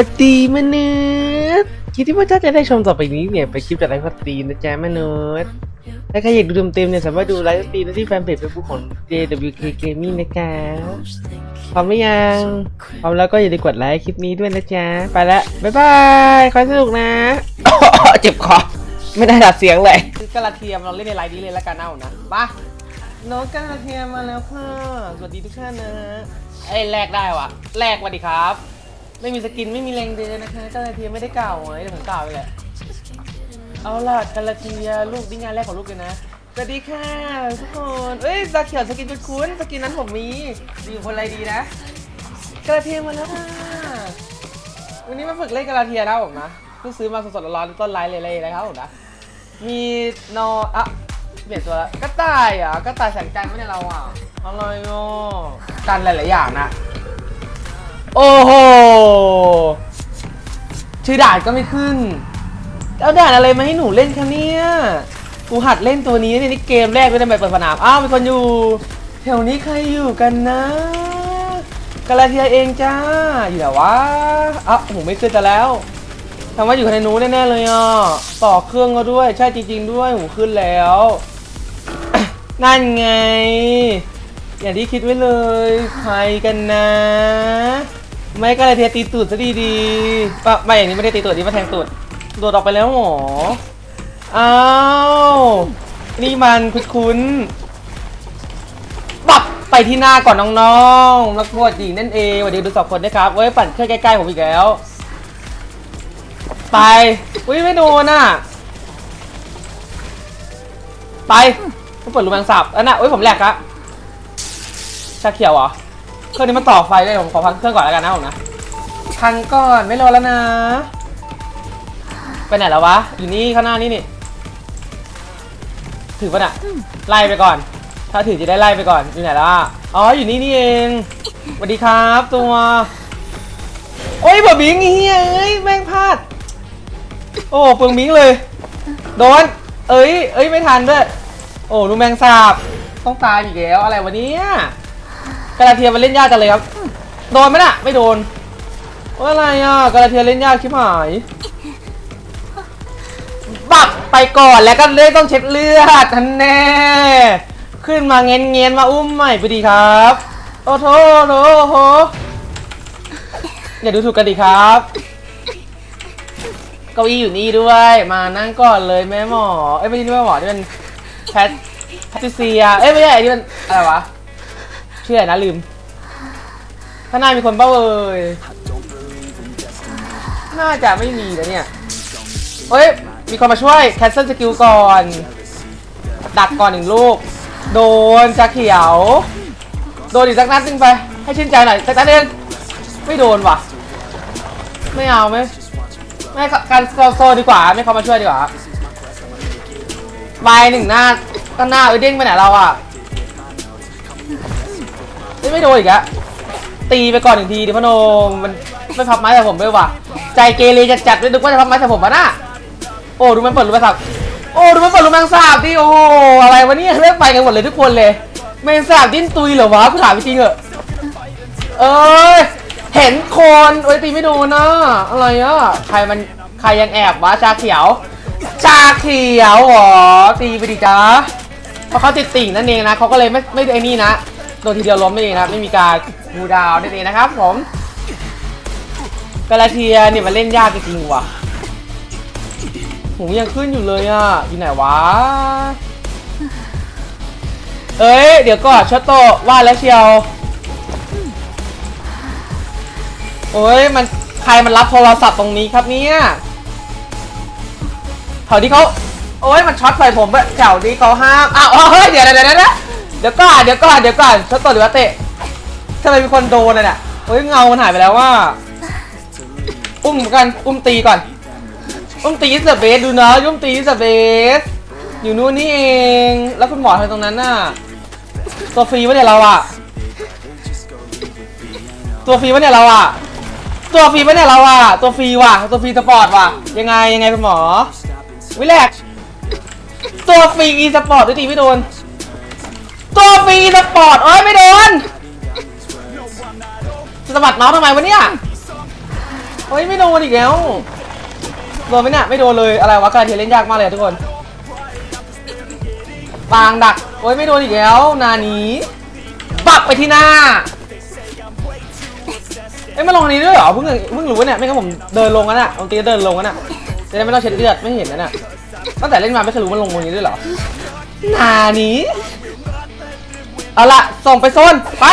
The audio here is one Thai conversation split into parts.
สวัสดีมนุษย์คลิปที่พวกเจ้าจะได้ชมต่อไปนี้เนี่ยเป็นคลิปจากไลฟ์สตรีมนะจ๊ะมนุษย์ถ้าใครอยากดูเต็มๆเนี่ยสามารถดูไลฟ์สตรีมได้ที่แฟนเพจเฟซบุ๊กของ JWK Gaming นะจ๊ะพร้อมหรือยังพร้อมแล้วก็อย่าลืมกดไลค์คลิปนี้ด้วยนะจ๊ะไปละบ๊ายบายขอให้สนุกนะเจ็บคอไม่ได้ดัดเสียงเลยคือกระเทียมเราเล่นในไลฟ์นี้เลยละกันเอานะมาน้องกระเทียมมาแล้วค่ะสวัสดีทุกท่านนะฮะไอ้ยแลกได้วะแลกสวัสดีครับ ไม่มีสกินไม่มีแรงเดินนะคะกาลาเทียไม่ได้กล่าวไว้เดี๋ยวผมกล่าวไปแหละเอาล่ะกาลาเทียลูกนี่งานแรกของลูกเลยนะสวัสดีค่ะทุกคนเอ้ยตาเขียวสกินเป็นคุ้นสกินนั้นผมมีดีอยู่คนอะไรดีนะกาลาเทียมาแล้วค่ะวันนี้มาฝึกเล่นกาลาเทียนะผมนะเพิ่งซื้อมาสดๆร้อนๆต้นไลฟ์เลยๆนะครับผมนะมีนออะเปลี่ยนตัวและกระต่ายอะกระต่ายแสงจันทร์ไม่ใช่เราอะอะไรอะกันหลายๆอย่างนะ โอ้โห ชื่อด่านก็ไม่ขึ้น แล้วด่านอะไรมาให้หนูเล่นคะเนี่ย กูหัดเล่นตัวนี้ในนี่เกมแรกไม่ได้ไปเปิดสนาม อ้าวมีคนอยู่ แถวนี้ใครอยู่กันนะกาลาเทียเองจ้า อยู่ไหนวะอ้าวผมไม่ขึ้นแต่แล้วทำว่าอยู่ในนู้นแน่ๆเลยอะ ต่อเครื่องก็ด้วย ใช่จริง ๆ ด้วยผมขึ้นแล้ว นั่นไง อย่างที่คิดไว้เลยใครกันนะ ไม่ก็เลยเทตีตูดซะดีๆปะไม่อย่างนี้ไม่ได้ตีตูดนี่มาแทงตูดโดดออกไปแล้วหมออ้าวนี่มันคุ้นๆปับไปที่หน้าก่อนน้องๆนักโทษหญิงนั่นเองสวัสดีดูสองคนนะครับเว้ยปั่นเครื่องใกล้ๆผมอีกแล้ว ไปอุ้ยไม่โดนอะไปต้องเปิดรูแมงสับอันน่ะอุ้ยผมแหลกอะ ชาเขียวเหรอเครื่องนี้มันต่อไฟได้ผมขอพักเครื่องก่อนแล้วกันนะผมนะพังก่อนไม่รอแล้วนะ ไปไหนแล้ววะอยู่นี่ข้างหน้านี่นี่ถือปะน่ะไล่ไปก่อน ถ้าถือจะได้ไล่ไปก่อนอยู่ไหนแล้วอะอ๋ออยู่นี่นี่เองสวัสดีครับตัวโอ้ยบะบิงเฮ้ยเอ้ยแม่งพลาด โอ้เปลืองบิงเลย โดน เอ้ยเอ้ยไม่ทันด้วย โอ้ดูแมงสาบ ต้องตายอีกแล้วอะไรวะเนี่ย กระเทียมมันเล่นยากจังเลยครับ โดนไหมน่ะ ไม่โดนว่าอะไรอะกระเทียมเล่นยากชิบหาย บักไปก่อนแล้วก็เลยต้องเช็ดเลือดทันแน่ ขึ้นมาเงียนเงียนมาอุ้มใหม่พอดีครับ โอ้โถโถโหอย่าดูถูกกันดิครับเก้าอี้อยู่นี่ด้วย มานั่งก่อนเลยแม่หมอ เอ้ยไม่ใช่แม่หมอที่เป็นแพทแพทิเซีย เอ้ยไม่ใช่ที่เป็นอะไรวะ ชื่ออะไรนะลืมข้างหน้ามีคนเป้าเอ่ยน่าจะไม่มีนะเนี่ยเฮ้ย มีคนมาช่วยแคนเซิลสกิลก่อน ดักก่อนหนึ่งลูก โดนจะเขียว โดนอีกสักนัดนึงไป ให้ชื่นใจหน่อยสักนัดเองไม่โดนว่ะ ไม่เอาไหมไม่การโซดีกว่า ไม่เขามาช่วยดีกว่าใบหนึ่งหน้าก็หน้าเอเด้งไปไหนเราอะ เฮ้ยไม่โดนอีกอะตีไปก่อนหนึ่งทีดิพโนมมันไม่พับไม้แต่ผมด้วยว่ะ ใจเกเรจัดจัดๆเลยนึกว่าจะพับไม้แต่ผมอะนะโอ้ดูมันเปิดรูแมงสาบโอ้ดูมันเปิดรูแมงสาบดิโอ้อะไรวะเนี่ยเลิกไปกันหมดเลยทุกคนเลยแมงสาบดิ้นตุยเหรอวะกูถามจริงเหอะเอ้ยเห็นคนโอ้ยตีไม่โดนนะอะไรอะใครมันใครยังแอบวะชาเขียว ชาเขียวเหรอตีไปดิจ้า เพราะเขาติดติ่งนั่นเองนะเขาก็เลยไม่ไม่ไอ้นี่นะโดนทีเดียวล้มนั่นเองนะไม่มีการมูดาวนั่นเองนะครับผมกาลาเทียเนี่ยมันเล่นยากจริงๆว่ะหูยังขึ้นอยู่เลยอะอยู่ไหนวะเอ้ยเดี๋ยวก่อนชอตโตว่าแล้วเชียวโอ้ยมันใครมันรับโทรศัพท์ตรงนี้ครับเนี่ยแถวที่เขา โอ้ยมันช็อตใส่ผมแถวที่เขาห้ามอ้าวเฮ้ยเดี๋ยวเดี๋ยวเดี๋ยวเดี๋ยวเดี๋ก่อนเดี๋ยวก่อนเดี๋ยวก่อนช็อตโตหรือว่าเตะทำไมมีคนโดนอะเนี่ยโอ้ยเงามันหายไปแล้วว่า อุ้มกันอุ้มตีก่อนอุ้มตีสเบสดูนะอุ้มตีสเบสอยู่นู่นนี่เองแล้วคุณหมอทำตรงนั้นน่ะตัวฟรีวะเนี่ยเราอะตัวฟรีวะเนี่ยเราอะตัวฟรีวะเนี่ยเราอะตัวฟรีว่ะตัวฟรีสปอร์ตว่ะยังไงยังไงคุณหมอวิแลก ตัวฟรีอีสปอร์ตด้วยตีไม่โดน ตัวฟรีอีสปอร์ตเอ้ยไม่โดนสะบัดเมาส์ทำไมวะเนี่ยเฮ้ยไม่โดนอีกแล้วโดนไหมเนี่ยไม่โดนเลยอะไรวะการเทเล่นยากมากเลยอะทุกคนปางดักโอ้ยไม่โดนอีกแล้ว นานี้ปักไปที่หน้าเอ้ยมาลงอันนี้ด้วยเหรอเพิ่งเพิ่งรู้เนี่ยไม่งั้นผมเดินลงกันอะผมตีเดินลงกันอะจะได้ไม่ต้องเช็ดเลือดไม่เห็นนะเนี่ย ตั้งแต่เล่นมาไม่เคยรู้มันลงตรงนี้ด้วยเหรอนานี้ เอาละส่งไปโซน ไป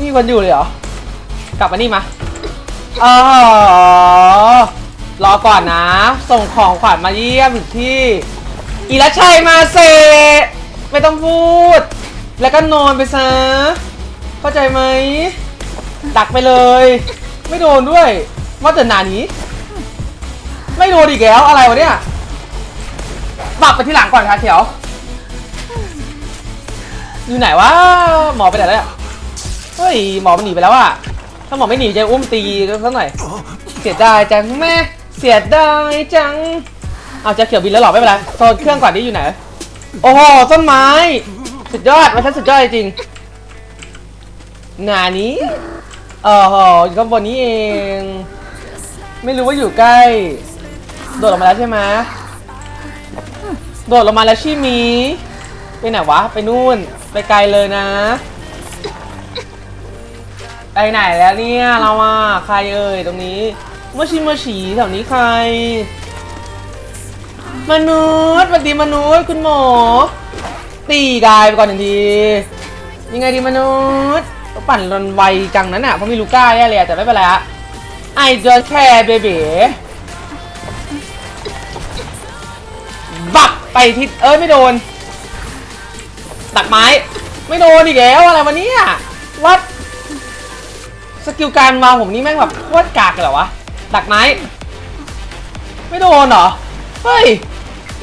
นี่วันอยู่เลยเหรอ กลับมานี่มาเออรอก่อนนะ ส่งของขวัญมาเยี่ยมถึงที่ อีรัชชัยมาเซไม่ต้องพูด แล้วก็นอนไปซะ เข้าใจไหม ดักไปเลย ไม่โดนด้วย ว่าแต่หนานี้ ไม่โดนอีกแล้วอะไรวะเนี่ย ปรับไปที่หลังก่อนค่ะเขียว อยู่ไหนวะหมอไปไหนแล้วเนี่ยเฮ้ยหมอมันหนีไปแล้วอะถ้าหมอไม่หนีจะอุ้มตีกันสักหน่อย เสียดายจังแม่เสียดายจังเอาจะเขียวบินแล้วหรอไม่เป็นไรโซนเครื่องก่อนนี่อยู่ไหนโอ้โหต้นไม้สุดยอดมันฉันสุดยอดจริงงานนี้เออโหอยู่ข้างบนนี้เอง ไม่รู้ว่าอยู่ใกล้ โดดลงมาแล้วใช่ไหม โดดลงมาแล้วใช่มีไปไหนวะ ไปนู่น ไปไกลเลยนะ ไปไหนแล้วเนี่ยเราอะใครเอ่ยตรงนี้เมื่อชิมาฉีแถวนี้ใคร มนุษย์สวัสดีมนุษย์คุณหมอ ตีกายไปก่อนหนึ่งที ยังไงดีมนุษย์ปั่นรนไวจังนั้นอะเพราะมีลูก้าแย่เลยแต่ไม่เป็นไรอะไอเจ บเบ้บักไปทิศเอ้ยไม่โดน ตักไม้ ไม่โดนอีกแล้วอะไรวะเนี่ยวัดสกิลการมาผมนี่แม่งแบบโคตรกากเลยเหรอวะดักไม้ ไม่โดนเหรอ เฮ้ย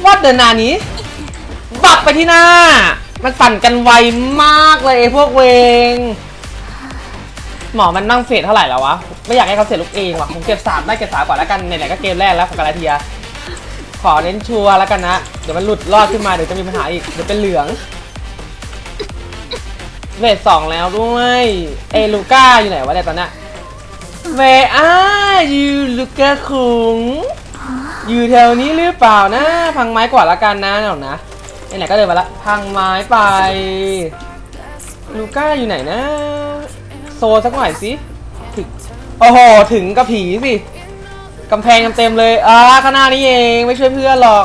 วัดเดินนานี้ บักไปที่หน้า มันปั่นกันไวมากเลยพวกเวง หมอมันนั่งเฟสเท่าไหร่แล้ววะ ไม่อยากให้เขาเสียลูกเองว่ะผมเก็บสามได้เก็บสามก่อนแล้วกันไหนๆก็เกมแรกแล้วของกาลาเทีย ขอเน้นชัวร์แล้วกันนะ เดี๋ยวมันหลุดรอดขึ้นมาเดี๋ยวจะมีปัญหาอีก เดี๋ยวเป็นเหลือง เวทสองแล้วด้วยเอลูก้าอยู่ไหนวะเนี่ยตอนเนี้ย Where are you ลูก้าคุงอยู่แถวนี้หรือเปล่านะ พังไม้กว่าละกันนะหน่อยนะไหนๆก็เดินมาละ พังไม้ไป ลูก้าอยู่ไหนนะ โซสักหน่อยสิถึงโอ้โห ถึงกับผีสิ กำแพงเต็มๆเลยอ่าข้างหน้านี้เองไม่ช่วยเพื่อนหรอก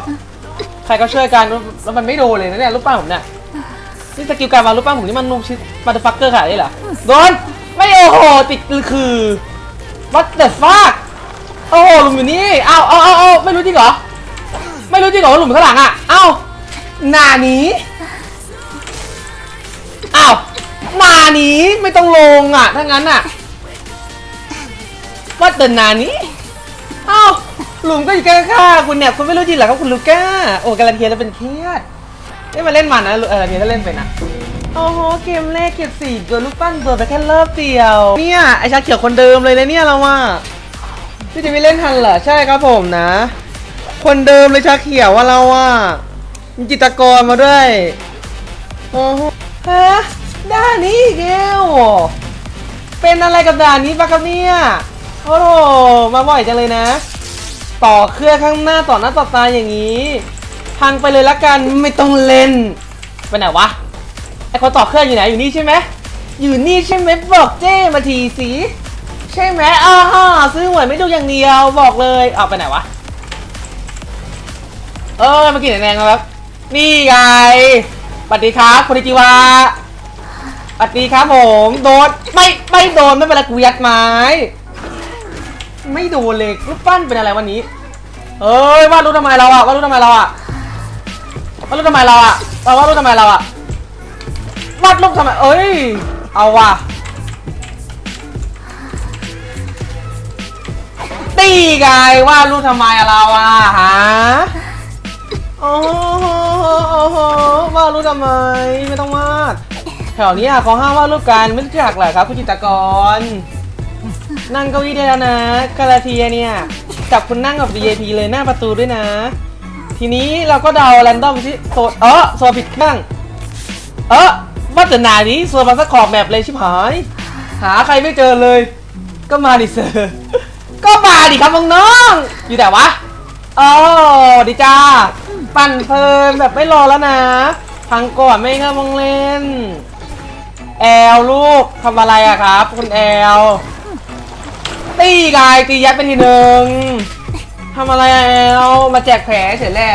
ใครก็ช่วยกันแล้วมันไม่โดนเลยนะเนี่ยรูปปั้นผมเนี่ยนี่สกิลการวางรูปปั้นผมนี่มันนุมชิดมาตฟักเกอร์ขนาดนี้เหรอโดนไม่โอ้โหติดคือ what the fuck โอ้โหหลุมอยู่นี่อ้าวเอาเอาเอาไม่รู้จริงเหรอ ไม่รู้จริงเหรอว่าหลุมข้างหลังอะเอ้าหนานี้อ้าวหนานี้ไม่ต้องลงอะถ้างั้นอะ what the หนานี้ อ้าหลุมก็อยู่ใกล้ข้างๆคุณเนี่ยคุณไม่รู้จริงเหรอครับคุณลูก้าโอ้การันเทียแล้วเป็นเครียดนี่มาเล่นมันนะเออเนี่ยถ้าเล่นไปนะโอ้โหเกมแรกเก็บสี่ตัวลูกปั้นตัวไปแค่รอบเดียว เนี่ยไอชาเขียวคนเดิมเลยนะเนี่ยเราว่าพี่จะไม่เล่นทันเหรอใช่ครับผมนะ คนเดิมเลยชาเขียวว่าเราอะมีจิตกรมาด้วยโอ้โหฮะด้านนี้อีกแล้วเป็นอะไรกับด่านนี้ปะครับเนี่ย โอ้โหมาบ่อยจังเลยนะ ต่อเครื่องข้างหน้าต่อหน้าต่อตาอย่างนี้ พังไปเลยละกันไม่ต้องเล่นไปไหนวะไอคนต่อเครื่องอยู่ไหนอยู่นี่ใช่ไหมอยู่นี่ใช่ไหมบอกเจ้มาทีสิใช่ไหมอ้าฮ่าซื้อหวยไม่ดูอย่างเดียวบอกเลยเอาไปไหนวะเออมากินแดงๆนะครับ นี่ไงสวัสดีครับคุณจิวาสวัสดีครับผมโดนไม่ไม่โดนไม่เป็นไรกูยัดไม้ ไม่โดนเลยรูปปั้นเป็นอะไรวันนี้ เอ้ยวาดรูปทำไมเราอะวาดรูปทำไมเราอะวาดรูปทำไมเราอะเราวาดรูปทำไมเราอะวาดรูปทำไมเอ้ย เอาว่ะตีไงวาดรูปทำไมเราอะฮะโอ้โหโอ้โหวาดรูปทำไมไม่ต้องวาดแถวนี้อะเขาห้ามวาดรูปกันไม่รู้จักเหรอครับคุณจิตรกร นั่งเก้าอี้ได้แล้วนะกาลาเทียเนี่ยจับคุณนั่งกับ VIP เลยหน้าประตูด้วยนะ ทีนี้เราก็เดาแรนดอมที่โซนเออโซนผิดข้างเออว่าแต่นานี้โซนมาสักขอบแมปเลยชิบหาย หาใครไม่เจอเลย ก็มาดิเซอร์ก็มาดิครับน้องๆอยู่ไหนวะโอ้ดีจ้าปั่นเพลินแบบไม่รอแล้วนะพังก่อนไม่งั้นมองเล่น แอลลูกทำอะไรอะครับ คุณแอล ตีกายตียัดไปทีหนึ่งทำอะไรอะแอลมาแจกแผลเฉยแหละ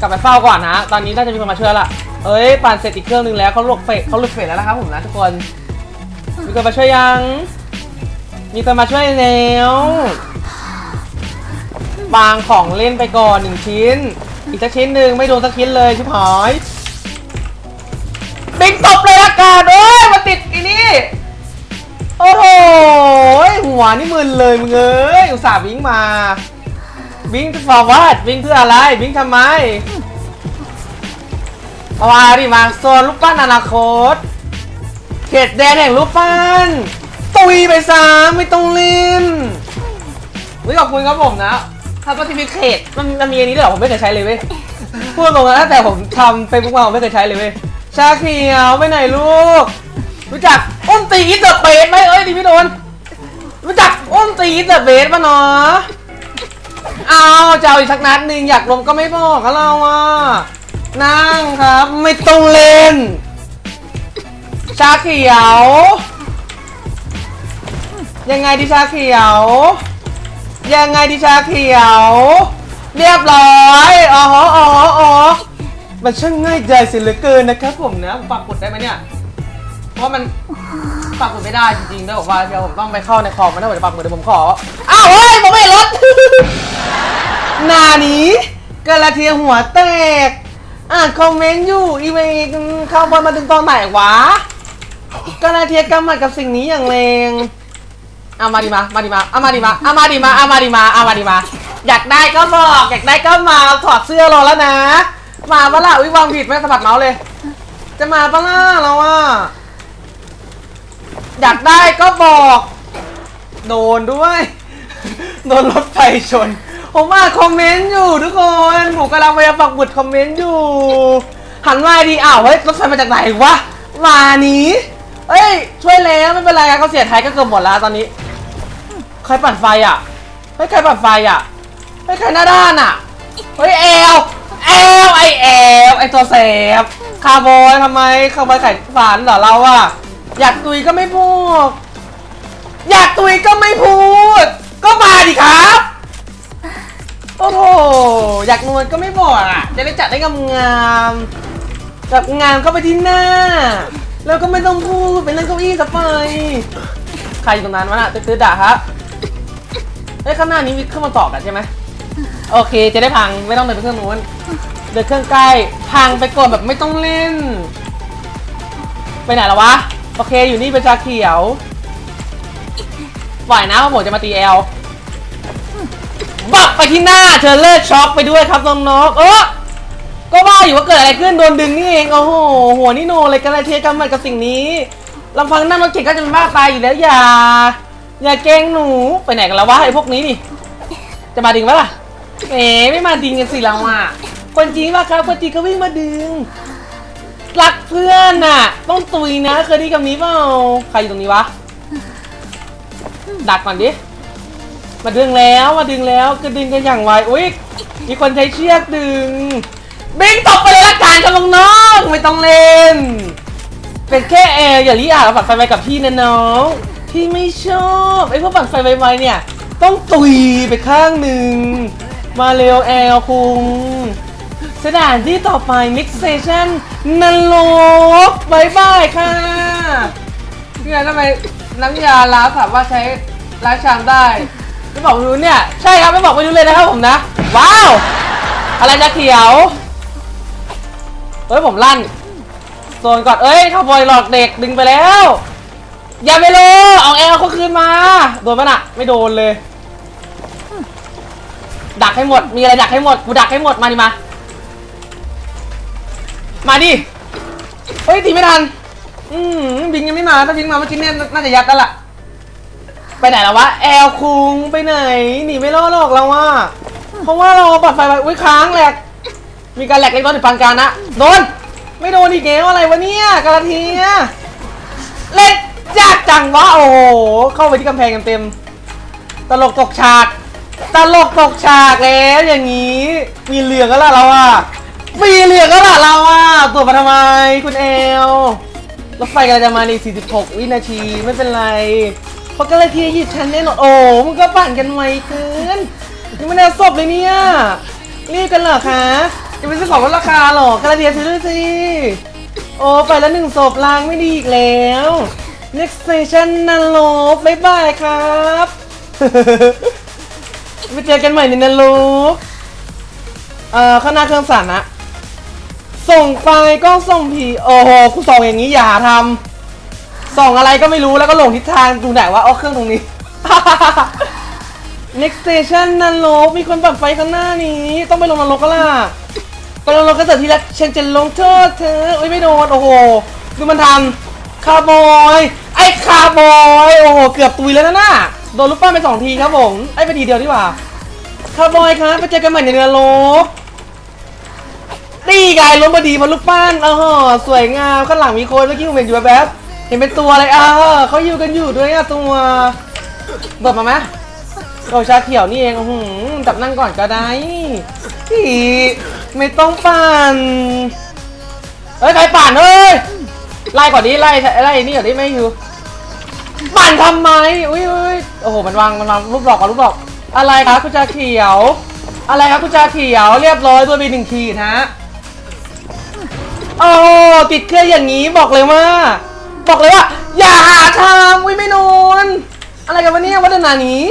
กลับไปเฝ้าก่อนนะ ตอนนี้น่าจะมีคนมาช่วยละเอ้ยปั่นเสร็จอีกเครื่องหนึงแล้วเขาหลบเฟสเขาหลุดเฟสแล้วนะครับผมนะทุกคน มีคนมาช่วยยัง มีคนมาช่วยแล้ววางของเล่นไปก่อนหนึ่งชิ้น อีกสักชิ้นหนึ่งไม่โดนสักชิ้นเลยชิบหายบิงตบเลยละกันเอ้ยมาติดอีนี่ โอ้โหหัวนี่มึนเลยมึงเอ้ยอุตส่าห์วิ่งมา วิ่งฟอร์วาร์ดวิ่งเพื่ออะไรวิ่งทำไมเอามาดิมาโซนลูกปั้นอนาคต เขตแดนแห่งรูปปั้นตุยไปซะไม่ต้องเล่นวิขอบคุณครับผมนะถ้าปฏิพิเขตมันมันมีอันนี้ด้วยเหรอผมไม่เคยใช้เลยเว้ยพูดตรงนะแต่ผมทำเฟซบุ๊กมาผมไม่เคยใช้เลยเว้ยชาเขียวไปไหนลูก รู้จักอ้นตีอินเตอร์เบสไหมเอ้ยดีพี่โดน รู้จักอ้นตีอินเตอร์เบสป่ะเนาะเอาจะเอาอีกสักนัดหนึ่งอยากลงก็ไม่บอกกับเราอะนั่งครับ ไม่ต้องเล่น ชาเขียว ยังไงดิชาเขียว ยังไงดิชาเขียว เรียบร้อยอ๋ออ๋ออ๋อมันช่างง่ายดายเสียเหลือเกินนะครับผมนะผมปักกดได้ไหมเนี่ย เพราะมันปักกดไม่ได้จริงๆด้วยบอกว่าเดี๋ยวผมต้องไปเข้าในคอมมันถ้าผมจะปักกดเดี๋ยวผมขอ อ้าวเฮ้ยผมไม่เห็นรถหนานี้กระเทียหัวแตก อ่านคอมเมนต์อยู่อีเมลเข้าบอลมาถึงตอนไหนวะกระเทียกำมัดกับสิ่งนี้อย่างแรงเอามาดิมา มาดิมาเอามาดิมาเอามาดิมาเอามาดิมาเอามาดิมา อยากได้ก็บอก อยากได้ก็มาถอดเสื้อรอแล้วนะ มาปะล่ะวิวางผิดไหมสะบัดเมาส์เลย จะมาปะล่ะเราอะ อยากได้ก็บอก โดนด้วย โดนรถไฟชน ผมอ่านคอมเมนต์อยู่ทุกคนผมกำลังพยายามปักบุดคอมเมนต์อยู่ หันมาดีอ้าวเฮ้ยรถไฟมาจากไหนวะมานี้เอ้ย ช่วยแล้วไม่เป็นไรเขาเสียไทยก็เกือบหมดแล้วตอนนี้ใครปั่นไฟอะเฮ้ยใครปั่นไฟอะเฮ้ยใครหน้าด้านอะเฮ้ยแอลแอลไอแอลไอตัวแสบคาร์บอยทำไมคาร์บอยไข่ฝันเหรอเราอะ อยากตุยก็ไม่พูด อยากตุยก็ไม่พูด ก็มาดิครับ โอ้โห อยากนวลก็ไม่บอกอะ จะได้จัดได้งามๆจับงามเข้าไปที่หน้า แล้วก็ไม่ต้องพูดเป็นเรื่องเก้าอี้ซะไป ใครอยู่ตรงนั้นวะน่ะตื้อๆด่าฮะเฮ้ยข้างหน้านี้มีเครื่องมาต่อกันใช่ไหมโอเค จะได้พังไม่ต้องเดินไปเครื่องนู้นเดินเครื่องใกล้พังไปก่อนแบบไม่ต้องเล่น ไปไหนแล้ววะ โอเคอยู่นี่เป็นชาเขียวไหวนะว่าหมดจะมาตีแอลบักไปที่หน้าเธอเลิศช็อกไปด้วยครับน้องๆเออก็ว่าอยู่ว่าเกิดอะไรขึ้นโดนดึงนี่เองโอ้โหหัวนี่โนเลยกันอะไรเทียกันมากับสิ่งนี้ลำพังนั่งรถเข็นก็จะเป็นบ้าตายอยู่แล้วอย่า อย่าแกล้งหนูไปไหนกันแล้ววะไอ้พวกนี้นี่จะมาดึงปะล่ะเอ๋ไม่มาดึงกันสิเราอะคนจริงป่ะครับคนจริงก็วิ่งมาดึง รักเพื่อนน่ะ ต้องตุยนะ เคยได้คำนี้เปล่าใครอยู่ตรงนี้วะ ดักก่อนดิ มาดึงแล้วมาดึงแล้วก็ดึงกันอย่างไวอุ้ยมีคนใช้เชือกดึงบิงตบไปเลยละกันกับน้องไม่ต้องเล่น เป็นแค่แอร์อย่าลีอาฝักไฟไวกับพี่นะน้องพี่ไม่ชอบไอ้พวกฝักไฟไวๆเนี่ย ต้องตุยไปข้างหนึ่งมาเร็วแอลคุง สถานที่ต่อไป Mix Station นรกบายบายค่ะเพี่ไงทำไมน้ำยาล้างสามารถใช้ล้างชามได้ไม่บอกไม่รู้เนี่ย ใช่ครับไม่บอกไม่รู้เลยนะครับผมนะ ว้าว อะไรจะเขียว เฮ้ย ผมลั่นโซนก่อน เอ้ยขโมยหลอกเด็กดึงไปแล้ว อย่าไปโลเอาแอลเขาคืนมา โดนปะน่ะ ไม่โดนเลย ดักให้หมด มีอะไรดักให้หมด กูดักให้หมด มาดิมา มาดิ เฮ้ยตีไม่ทัน อืมบิงยังไม่มา ถ้าบิงมาเมื่อกี้เนี่ยน่าจะยัดแล้วล่ะ ไปไหนแล้ววะ แอลคุงไปไหน หนีไม่รอดหรอกเราว่า เพราะว่าเราปัดไฟไปอุ้ยค้างแหลก มีการแหลกเล็กน้อยถึงปานกลางนะ โดน ไม่โดนอีกแล้วอะไรวะเนี่ยกระเทียเล่นยากจังวะ โอ้โห เข้าไปที่กำแพงเต็มๆตลกตกฉาก ตลกตกฉากแล้วอย่างนี้ มีเหลืองก็ล่ะเราอะ มีเหลือก็ล่ะเราอะตัวมาทำไมคุณเอลรถไฟกำลังจะมาใน 46 วินาทีไม่เป็นไร เพราะกระเทียหยิบฉันแน่นอนโอ้มึงก็ปั่นกันไวเกินยังไม่ได้ศพเลยเนี่ยรีบกันเหรอคะจะไปซื้อของลดราคาหรอกระเทียซื้อด้วยสิโอ้ไปแล้วหนึ่งศพล้างไม่ดีอีกแล้ว next station นันโลบบ๊ายบายครับ ไปเจอกันใหม่ในนันโลบเอ่อข้างหน้าเครื่องสั่นนะ ส่งไปก็ส่งผีโอ้โหกูส่องอย่างนี้อย่าทำส่องอะไรก็ไม่รู้แล้วก็หลงทิศทางดูไหนว่าอ๋อเครื่องตรงนี้ next station นันโลบมีคนปัดไฟข้างหน้านี้ ต้องไปลงนรกก็ล่ะก็ลงนรกก็เสร็จทีละฉันจะลงโทษเธอโอ้ยไม่โดนโอ้โหดูมันทำคาร์บอยไอ้คาร์บอยโอ้โหเกือบตุยแล้วนะน่ะโดนลูกป้าไปสองทีครับผมไอ้ไปทีเดียวดีกว่าคาร์บอยครับไปเจอกันใหม่ในเรือโลบ นี่ไงล้มพอดีมาลูกป้านเออสวยงามข้างหลังมีคนเมื่อกี้ผมเห็นอยู่แบบเห็นเป็นตัวอะไรอะเขาอยู่กันอยู่ด้วยอะตัวเบิดมาไหมโอ้ชาเขียวนี่เองอื้อหือจับนั่งก่อนก็ได้พี่ไม่ต้องปั่นเอ้ยใครปั่นเอ้ยไล่ก่อนดิไล่ไล่นี่ก่อนดิไม่อยู่ปั่นทำไมอุ้ยอุ้ยโอ้โหมันวางมันวางรูปหลอกกับรูปหลอก อะไรครับคุณจาเขียว อะไรครับคุณจาเขียวเรียบร้อยตัวบีหนึ่งขีดฮะ โอ้โหติดเครื่องอย่างนี้บอกเลยว่า บอกเลยว่า อย่าหาทำอุ้ยไม่นอนอะไรกันวะเนี่ยวัฒนานี้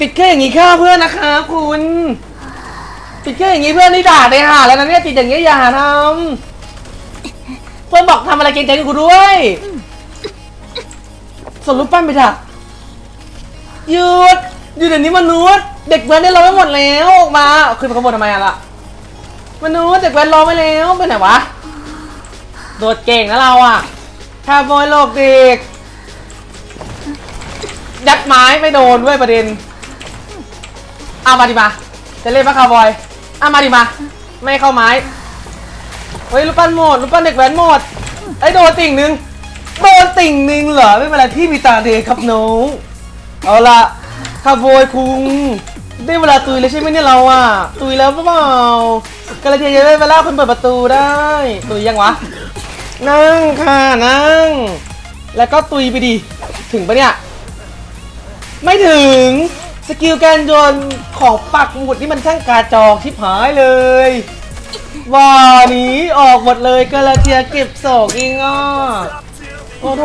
ติดเครื่องอย่างนี้ฆ่าเพื่อนนะคะคุณ ติดเครื่องอย่างนี้เพื่อนนี่ด่าเลยค่ะแล้วนะเนี่ยติดอย่างนี้อย่าหาทำเพื่อนบอกทำอะไรเกรงใจกูด้วยส่งรูปปั้นไปเถอะหยุดหยุดเดี๋ยวนี้มนุษย์ เด็กแว้นได้รอไว้หมดแล้วออกมาเอาขึ้นไปข้างบนทำไมอะล่ะ มนุษย์เด็กแว้นรอไว้แล้วไปไหนวะ โดดเก่งนะเราอะคาร์บอยโลกเด็กยัดไม้ไม่โดนด้วยประเด็นเอามาดิมา จะเล่นปะคาร์บอยเอามาดิมา ไม่เข้าไม้ เฮ้ยรูปปั้นหมดรูปปั้นเด็กแว้นหมดไอ้โดนติ่งหนึงโดนติ่งหนึ่งเหรอไม่เป็นไรที่มีตาเดย์ครับน้องเอาละคาร์บอยคุง ได้เวลาตุยแล้วใช่ไหมเนี่ยเราอะตุยแล้วเปล่ากระเทียมจะได้เวลาคนเปิดประตูได้ ตุยยังวะ นั่งค่ะนั่ง แล้วก็ตุยไปดิถึงปะเนี่ย ไม่ถึงสกิลการโยนของปักหมุดนี่มันช่างกาจอกชิบหายเลยว่านี้ออกหมดเลยกระเทียเก็บศอกเองอะโอ้โห